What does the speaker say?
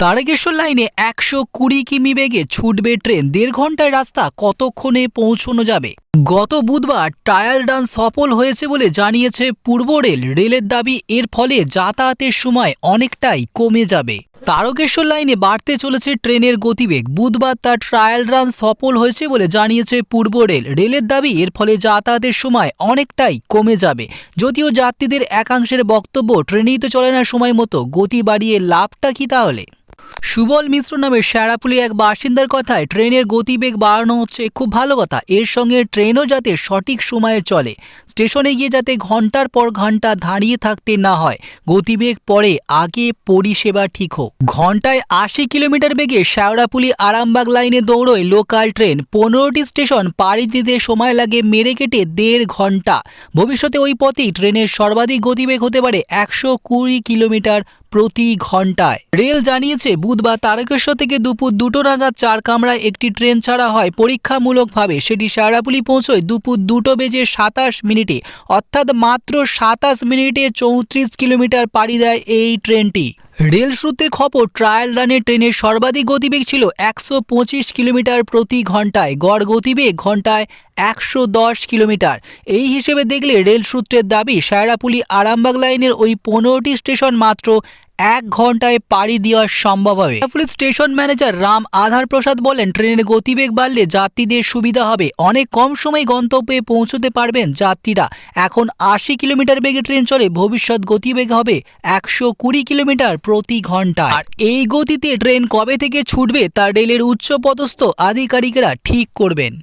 তারকেশ্বর লাইনে একশো কুড়ি কিমি বেগে ছুটবে ট্রেন। দেড় ঘন্টায় রাস্তা কতক্ষণে পৌঁছানো যাবে? গত বুধবার ট্রায়াল রান সফল হয়েছে বলে জানিয়েছে পূর্ব রেল। রেলের দাবি, এর ফলে যাতায়াতের সময় অনেকটাই কমে যাবে। তারকেশ্বর লাইনে বাড়তে চলেছে ট্রেনের গতিবেগ। বুধবার তার ট্রায়াল রান সফল হয়েছে বলে জানিয়েছে পূর্ব রেল। রেলের দাবি, এর ফলে যাতায়াতের সময় অনেকটাই কমে যাবে। যদিও যাত্রীদের একাংশের বক্তব্য, ট্রেনেই তো চলে না সময় মতো, গতি বাড়িয়ে লাভটা কি তাহলে? সুবল মিশ্র নামে শ্যারাপুলি এক বাসিন্দার কথায় ট্রেনের গতিবেগ বাড়ানো হচ্ছে খুব ভালো কথা। এর সঙ্গে ট্রেনও যাতে সঠিক সময়ে চলে, স্টেশনে গিয়ে যাতে ঘণ্টার পর ঘণ্টা দাঁড়িয়ে থাকতে না হয়, গতিবেগ পরে আগে পরিষেবা ঠিক হোক। ঘন্টায় আশি কিলোমিটার বেগে শ্যাওড়াপুলি আরামবাগ লাইনে দৌড়োয় লোকাল ট্রেন। পনেরোটি স্টেশন পাড়ি দিতে সময় লাগে, মেরে কেটে দেড় ঘণ্টা। ভবিষ্যতে ওই পথেই ট্রেনের সর্বাধিক গতিবেগ হতে পারে একশো কুড়ি কিলোমিটার প্রতি ঘন্টায়। রেল জানিয়েছে বুধবার তারকেশ্বর থেকে দুপুর দুটো নাগাদ চার কামরায় একটি ট্রেন ছাড়া হয়। পরীক্ষামূলকভাবে সেটি শেওড়াপুলি পৌঁছয় দুপুর দুটো বেজে সাতাশ মিনিটে। অর্থাৎ মাত্র সাতাশ মিনিটে চৌত্রিশ কিলোমিটার পাড়ি দেয় এই ট্রেনটি। রেল সূত্রের খবর, ট্রায়াল রানে ট্রেনের সর্বাধিক গতিবেগ ছিল একশো পঁচিশ কিলোমিটার প্রতি ঘন্টায় গড় গতিবেগ ঘন্টায় একশো দশ কিলোমিটার। এই হিসেবে দেখলে রেল সূত্রের দাবি সায়রাপুলি আরামবাগ লাইনের ওই পনেরোটি স্টেশন মাত্র এক ঘন্টায় পাড়ি দেওয়া সম্ভব হবে। স্টেশন ম্যানেজার রাম আধার প্রসাদ বলেন, ট্রেনের গতিবেগ বাড়লে যাত্রীদের সুবিধা হবে। অনেক কম সময় গন্তব্যে পৌঁছতে পারবেন যাত্রীরা। এখন আশি কিলোমিটার বেগে ট্রেন চলে, ভবিষ্যৎ গতিবেগ হবে একশো কুড়ি কিলোমিটার প্রতি ঘণ্টা আর এই গতিতে ট্রেন কবে থেকে ছুটবে, তা রেলের উচ্চপদস্থ আধিকারিকরা ঠিক করবেন।